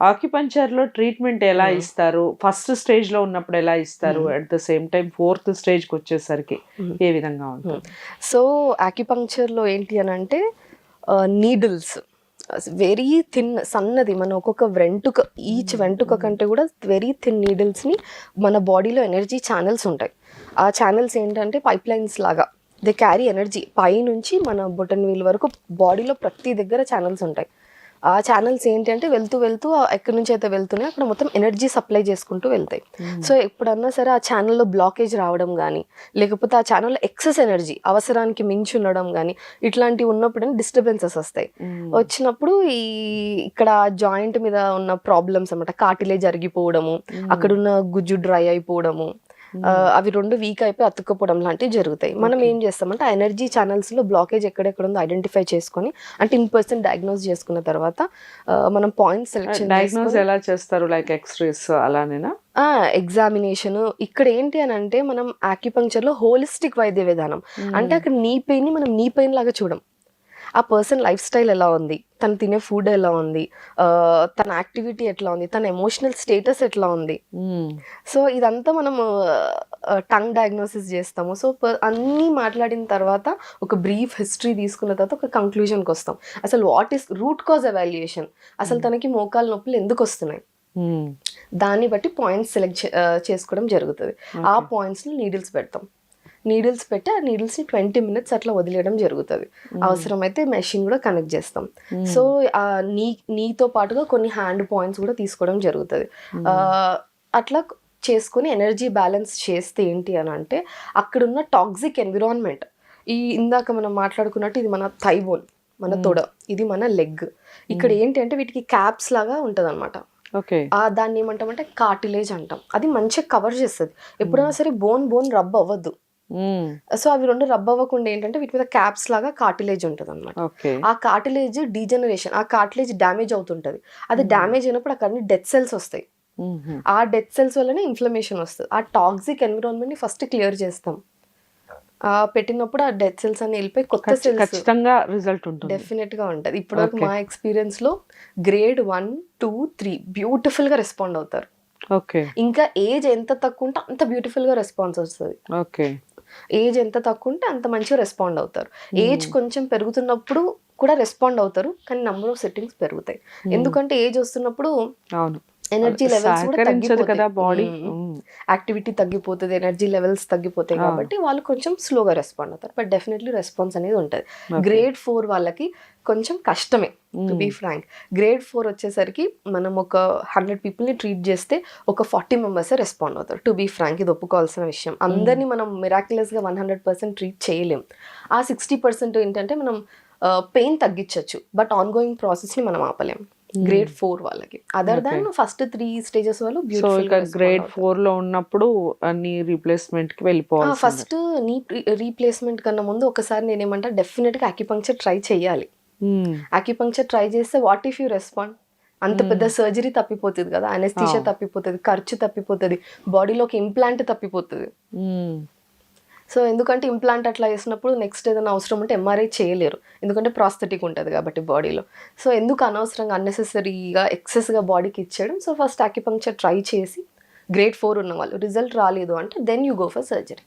ఆక్యుపంచర్లో treatment ఎలా Hmm. ఇస్తారు? First స్టేజ్లో ఉన్నప్పుడు ఎలా ఇస్తారు? Hmm. At the same time fourth స్టేజ్కి వచ్చేసరికి Hmm. ఏ విధంగా ఉంటుంది? సో ఆక్యుపంక్చర్లో ఏంటి అని అంటే నీడిల్స్ వెరీ థిన్ సన్నది మన ఒక్కొక్క వెంటుక ఈచ్ వెంటుక కంటే కూడా వెరీ థిన్ నీడిల్స్ని మన బాడీలో ఎనర్జీ ఛానల్స్ ఉంటాయి. ఆ ఛానల్స్ ఏంటంటే పైప్ లైన్స్ లాగా. దే క్యారీ ఎనర్జీ పై నుంచి మన బొటన్ వీల్ వరకు బాడీలో ప్రతి దగ్గర ఛానల్స్ ఉంటాయి. ఆ ఛానల్స్ ఏంటి అంటే వెళ్తూ వెళ్తూ ఎక్కడి నుంచి అయితే వెళ్తున్నాయో అక్కడ మొత్తం ఎనర్జీ సప్లై చేసుకుంటూ వెళ్తాయి. సో ఎప్పుడన్నా సరే ఆ ఛానల్లో బ్లాకేజ్ రావడం కానీ లేకపోతే ఆ ఛానల్లో ఎక్సెస్ ఎనర్జీ అవసరానికి మించి ఉండడం కానీ ఇట్లాంటివి ఉన్నప్పుడు డిస్టర్బెన్సెస్ వస్తాయి. Hmm. వచ్చినప్పుడు ఈ ఇక్కడ జాయింట్ మీద ఉన్న ప్రాబ్లమ్స్ అన్నమాట. కాటిలే జరిగిపోవడము అక్కడ ఉన్న గుజ్జు డ్రై అయిపోవడము అవి రెండు వీక్ అయిపోయి అతుక్కపోవడం లాంటివి జరుగుతాయి. మనం ఏం చేస్తామంటే ఆ ఎనర్జీ ఛానల్స్లో బ్లాకేజ్ ఎక్కడెక్కడ ఉందో ఐడెంటిఫై చేసుకొని అంటే ఇన్ పర్సన్ డయాగ్నోస్ చేసుకున్న తర్వాత మనం పాయింట్ సెలెక్షన్ డయాగ్నోస్ ఎలా చేస్తారు? Like X-rays అలానేనా? ఎగ్జామినేషన్ ఇక్కడ ఏంటి అని అంటే మనం ఆక్యుపంక్చర్లో హోలిస్టిక్ వైద్య విధానం. అంటే అక్కడ నీ పెయిన్ని మనం నీ పెయిన్ లాగా చూడం. ఆ పర్సన్ లైఫ్ స్టైల్ ఎలా ఉంది? తను తినే ఫుడ్ ఎలా ఉంది? తన యాక్టివిటీ ఎట్లా ఉంది? తన ఎమోషనల్ స్టేటస్ ఎట్లా ఉంది. సో ఇదంతా మనం టంగ్ డయాగ్నోసిస్ చేస్తాము. సో అన్నీ మాట్లాడిన తర్వాత ఒక బ్రీఫ్ హిస్టరీ తీసుకున్న తర్వాత ఒక కంక్లూజన్కి వస్తాం. అసలు what is root cause evaluation? అసలు తనకి మోకాలు నొప్పులు ఎందుకు వస్తున్నాయి. దాన్ని బట్టి పాయింట్స్ సెలెక్ట్ చేసుకోవడం జరుగుతుంది. ఆ పాయింట్స్ని నీడిల్స్ పెడతాం. నీడిల్స్ పెట్టి ఆ నీడిల్స్ని ట్వంటీ మినిట్స్ అట్లా వదిలేయడం జరుగుతుంది. అవసరమైతే మెషిన్ కూడా కనెక్ట్ చేస్తాం. సో ఆ నీ నీతో పాటుగా కొన్ని హ్యాండ్ పాయింట్స్ కూడా తీసుకోవడం జరుగుతుంది. అట్లా చేసుకుని ఎనర్జీ బ్యాలెన్స్ చేస్తే ఏంటి అని అంటే అక్కడున్న టాక్సిక్ ఎన్విరాన్మెంట్. ఈ ఇందాక మనం మాట్లాడుకున్నట్టు ఇది మన థైబోన్ మన తొడ ఇది మన లెగ్. ఇక్కడ ఏంటి అంటే వీటికి క్యాప్స్ లాగా ఉంటుంది ఓకే. ఆ దాన్ని ఏమంటామంటే కార్టిలేజ్ అంటాం. అది మంచిగా కవర్ చేస్తుంది. ఎప్పుడైనా సరే బోన్ బోన్ రబ్ అవ్వద్దు. సో అవి రెండు రబ్ అవ్వకుండా ఏంటంటే వీటి మీద క్యాప్స్ లాగా కార్టిలేజ్ ఉంటుంది అనమాట ఆ కార్టిలేజ్ డీజనరేషన్ ఆ కార్టిలేజ్ డ్యామేజ్ అవుతుంటది. అది డ్యామేజ్ అయినప్పుడు అక్కడ డెత్ సెల్స్ వస్తాయి. ఆ డెత్ సెల్స్ వల్లనే ఇన్ఫ్లమేషన్ వస్తుంది. ఆ టాక్సిక్ ఎన్విరాన్మెంట్ని ఫస్ట్ క్లియర్ చేస్తాం. పెట్టినప్పుడు ఆ డెత్ సెల్స్ అని వెళ్ళిపోయి కొత్త సెల్స్ ఖచ్చితంగా రిజల్ట్ ఉంటుంది. డెఫినెట్గా ఉంటది. Okay. మా ఎక్స్పీరియన్స్లో గ్రేడ్ వన్ టూ త్రీ బ్యూటిఫుల్గా రెస్పాండ్ అవుతారు. ఓకే. ఇంకా ఏజ్ ఎంత తక్కువ ఉంటే అంత బ్యూటిఫుల్గా రెస్పాన్స్ వస్తుంది. ఓకే. ఏజ్ ఎంత తక్కువ ఉంటే అంత మంచిగా రెస్పాండ్ అవుతారు. ఏజ్ కొంచెం పెరుగుతున్నప్పుడు కూడా రెస్పాండ్ అవుతారు కానీ నంబర్ ఆఫ్ సెట్టింగ్స్ పెరుగుతాయి. ఎందుకంటే ఏజ్ వస్తున్నప్పుడు అవును. ఎనర్జీ లెవెల్స్ కూడా సహకరించదు కదా బాడీ యాక్టివిటీ తగ్గిపోతుంది ఎనర్జీ లెవెల్స్ తగ్గిపోతాయి. కాబట్టి వాళ్ళు కొంచెం స్లోగా రెస్పాండ్ అవుతారు. బట్ డెఫినెట్లీ రెస్పాన్స్ అనేది ఉంటుంది. గ్రేడ్ ఫోర్ వాళ్ళకి కొంచెం కష్టమే to be frank grade four వచ్చేసరికి మనం ఒక హండ్రెడ్ పీపుల్ని ట్రీట్ చేస్తే ఒక ఫార్టీ మెంబర్స్ రెస్పాండ్ అవుతారు. టు బీ ఫ్రాంక్ ఇది ఒప్పుకోవాల్సిన విషయం. అందరినీ మనం మిరాక్యులస్గా వన్ హండ్రెడ్ పర్సెంట్ ట్రీట్ చేయలేం. ఆ సిక్స్టీ పర్సెంట్ ఏంటంటే మనం పెయిన్ తగ్గించవచ్చు బట్ ఆన్ గోయింగ్ ప్రాసెస్ని మనం ఆపలేం. గ్రేడ్ ఫోర్ వాళ్ళకి. Other than first three stages వాళ్ళు సో ఇక గ్రేడ్ ఫోర్లో ఉన్నప్పుడు అన్ని రీప్లేస్మెంట్కి వెళ్ళిపోవాలి ఫస్ట్ నీ రీప్లేస్మెంట్ కన్నా ముందు ఒకసారి నేనేమంటా డెఫినెట్గా అక్యుపంక్చర్ ట్రై చేయాలి అక్యుపంక్చర్ ట్రై చేస్తే వాట్ ఇఫ్ యూ రెస్పాండ్ అంత పెద్ద సర్జరీ తప్పిపోతుంది కదా అనెస్థిషియా. తప్పిపోతుంది ఖర్చు తప్పిపోతుంది బాడీలోకి ఇంప్లాంట్ తప్పిపోతుంది. సో ఎందుకంటే ఇంప్లాంట్ అట్లా వేసినప్పుడు నెక్స్ట్ ఏదైనా అవసరం ఉంటే ఎంఆర్ఐ చేయలేరు. ఎందుకంటే ప్రాస్థెటిక్ ఉంటుంది కాబట్టి బాడీలో సో ఎందుకు అనవసరంగా అన్నెసెసరీగా ఎక్సెస్గా బాడీకి ఇచ్చేయడం? సో ఫస్ట్ అక్యుపంక్చర్ ట్రై చేసి గ్రేడ్ ఫోర్ ఉన్న వాళ్ళు రిజల్ట్ రాలేదు అంటే then you go for surgery